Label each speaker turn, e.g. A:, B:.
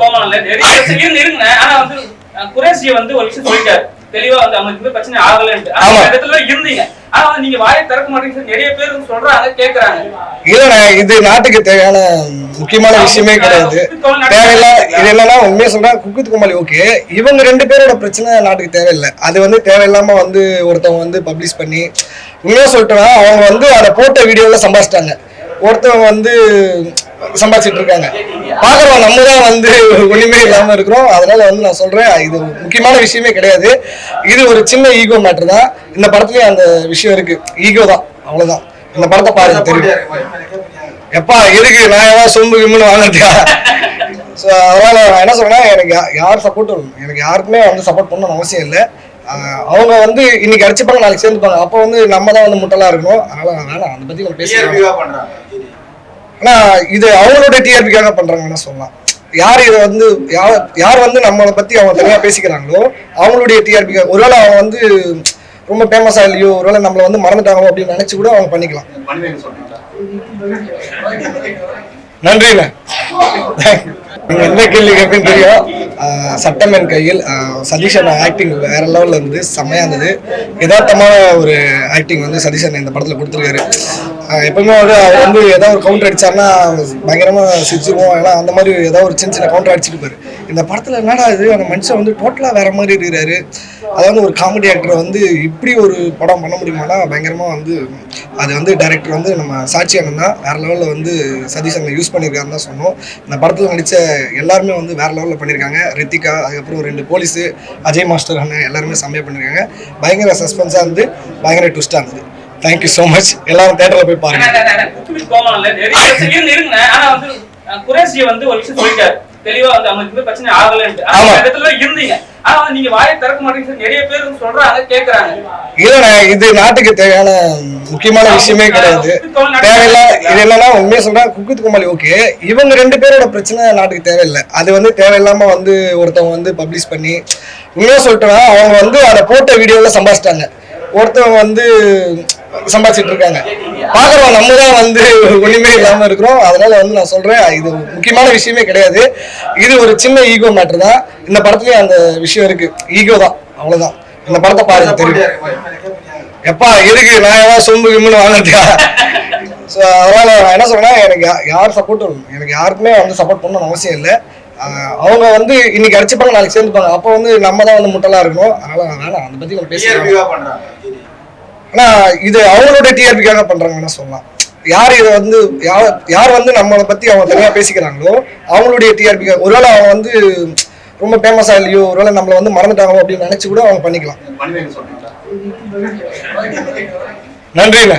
A: கோமாளம் இல்ல நிறைய பிரச்சனை இருந்து ஆனா வந்து அஹ், குரேஷியை வந்து ஒரு விஷயம் சொல்லிட்டாரு. தெளிவா வந்து அவங்களுக்கு இந்த பிரச்சனை ஆகலன்ட்டு. இந்த இடத்துல இருந்தீங்க. ஆனா வந்து நீங்க வாயை திறக்க மாட்டேங்குது நிறைய பேர் சொல்றாங்க கேக்குறாங்க.
B: இல்லண்ணே இது நாட்டுக்கு தேவையான முக்கியமான விஷயமே கிடையாது. தேவையில்ல. இது என்னன்னா உண்மையா சொல்றேன் குக்குத் குமாலி ஓகே. இவங்க ரெண்டு பேரோட பிரச்சனை நாட்டுக்கு தேவையில்லை. அது வந்து தேவையில்லாம வந்து ஒருத்தவங்க வந்து பப்ளிஷ் பண்ணி உண்மையா சொல்லிட்டோம்னா அவங்க வந்து அதை போட்ட வீடியோல சம்பாதிச்சிட்டாங்க. ஒருத்தவங்க வந்து சம்பாதிச்சிட்டு இருக்காங்க பாக்குறோம் நம்ம தான் வந்து ஒண்ணுமே இல்லாம இருக்கிறோம். அதனால வந்து நான் சொல்றேன் இது முக்கியமான விஷயமே கிடையாது. இது ஒரு சின்ன ஈகோ மேட்டர் தான். இந்த படத்துலயும் அந்த விஷயம் இருக்கு. ஈகோ தான் அவ்வளவுதான். இந்த படத்தை பாருங்க தெரியும். எப்பா எதுக்கு? நான் ஏதாவது சொம்பு கிம்முன்னு வாங்கிட்டியா ஸோ அதனால நான் என்ன சொல்றேன்னா எனக்கு யார் சப்போர்ட்டும் எனக்கு யாருக்குமே வந்து சப்போர்ட் பண்ணணும்னு அவசியம் இல்லை. அவங்க வந்து இன்னைக்கு அடிச்சுப்பாங்க நாளைக்கு சேர்ந்துப்பாங்க. அப்போ வந்து நம்ம தான் வந்து முட்டலா இருக்கணும். அதனால வேணாம். அதை பத்தி நம்ம பேசிக்கலாம். ஆனா இது அவங்களுடைய டிஆர்பிக்காக பண்றாங்கன்னு சொல்லலாம். யார் இதை வந்து யார் யார் வந்து நம்மளை பத்தி அவங்க தனியா பேசிக்கிறாங்களோ அவங்களுடைய டிஆர்பிக்காக ஒருவேளை அவங்க வந்து ரொம்ப ஃபேமஸா இல்லையோ ஒருவேளை நம்மளை வந்து மறந்துட்டாங்களோ அப்படின்னு நினைச்சு கூட அவங்க பண்ணிக்கலாம். நன்றிண்ணே. நீங்க என்ன கேள்வி கேட்பேன்னு தெரியும்? சட்டம் என் கையில் சதீஷன் ஆக்டிங் வேற லெவல்ல இருந்து செம்மையா இருந்தது. யதார்த்தமான ஒரு ஆக்டிங் வந்து சதீஷன் இந்த படத்துல கொடுத்துருக்காரு. எப்பவுமே வந்து அவர் வந்து ஏதாவது ஒரு கவுண்டர் அடிச்சாருன்னா பயங்கரமா சிரிச்சிருவோம். ஏன்னா அந்த மாதிரி ஏதாவது ஒரு சின்ன சின்ன கவுண்டர் அடிச்சிருப்பாரு இந்த படத்துல என்னடா இது? அந்த மனுஷன் வந்து டோட்டலா வேற மாதிரி இருக்கிறாரு. அதாவது ஒரு காமெடி ஆக்டர் வந்து இப்படி ஒரு படம் பண்ண முடியுமானா பயங்கரமா வந்து அது வந்து டைரக்டர் வந்து நம்ம சாட்சி அண்ணன் தான். வேற லெவலில் வந்து சதீஷ் அண்ணன் யூஸ் பண்ணியிருக்காருன்னு தான் சொன்னோம். இந்த படத்தில் நடித்த எல்லாருமே வந்து வேற லெவலில் பண்ணியிருக்காங்க. ரித்திகா அதுக்கப்புறம் ரெண்டு போலீஸு அஜய் மாஸ்டர் அண்ணன் எல்லாருமே செம்மையாக பண்ணியிருக்காங்க. பயங்கர சஸ்பென்ஸாக இருந்து பயங்கர ட்விஸ்டாக இருந்தது. தேங்க்யூ ஸோ மச் எல்லாரும் தேட்டரில் போய் பாருங்க.
A: ஆனா வந்து அஹ், குரேஷியை வந்து ஒரு விஷயம் சொல்லிட்டாரு. தெளிவா வந்து அவங்களுக்கு இந்த பிரச்சனை ஆகலன்ட்டு. ஆனா
B: ஆமா.
A: இந்த இடத்துல இருந்தீங்க. ஆனா வந்து நீங்க வாயை திறக்க மாட்டேங்குது. நிறைய பேர் வந்து சொல்றாங்க கேக்குறாங்க.
B: இல்லண்ணே இது நாட்டுக்கு தேவையான முக்கியமான விஷயமே கிடையாது. தேவையில்ல இது என்னன்னா உண்மையா சொல்றேன் குக்குத் குமாலி ஓகே இவங்க ரெண்டு பேரோட பிரச்சனை நாட்டுக்கு தேவையில்லை. அது வந்து தேவையில்லாம வந்து ஒருத்தவங்க வந்து பப்ளிஷ் பண்ணி உண்மையா சொல்லிட்டோம்னா அவங்க வந்து அதை போட்ட வீடியோல சம்பாதிச்சிட்டாங்க. ஒருத்தவங்க வந்து சம்பாதிச்சிட்டு இருக்காங்க. பாக்குறோம் நம்ம தான் வந்து ஒண்ணுமே இல்லாம இருக்கிறோம். அதனால வந்து நான் சொல்றேன் இது முக்கியமான விஷயமே கிடையாது. இது ஒரு சின்ன ஈகோ மேட்டர் தான். இந்த படத்துலயும் அந்த விஷயம் இருக்கு. ஈகோ தான். அவ்வளவுதான். இந்த படத்தை பாருங்க தெரியும். எப்பா எதுக்கு? நான் ஏதாவது சொம்பு கிம்முன்னு வாங்கிட்டியா ஸோ அதனால நான் என்ன சொல்றேன்னா எனக்கு யார் சப்போர்ட்டும் எனக்கு யாருக்குமே வந்து சப்போர்ட் பண்ணணும்னு அவசியம் இல்லை. அவங்க வந்து இன்னைக்கு அடிச்சுப்பாங்க நாளைக்கு சேர்ந்துப்பாங்க. அப்போ வந்து நம்ம தான் வந்து முட்டலா இருக்கணும். அதனால வேணாம் அதை பத்தி நம்ம பேசிக்கலாம் ஆனா இது அவங்களோட டிஆர்பிக்காக பண்றாங்கன்னு சொல்லலாம். யார் இதை வந்து யார் யார் வந்து நம்மளை பத்தி அவங்க தனியா பேசிக்கிறாங்களோ அவங்களுடைய டிஆர்பிக்காக ஒருவேளை அவங்க வந்து ரொம்ப ஃபேமஸா இல்லையோ ஒருவேளை நம்மளை வந்து மறந்துட்டாங்களோ அப்படின்னு நினைச்சு கூட அவங்க பண்ணிக்கலாம். நன்றிண்ணே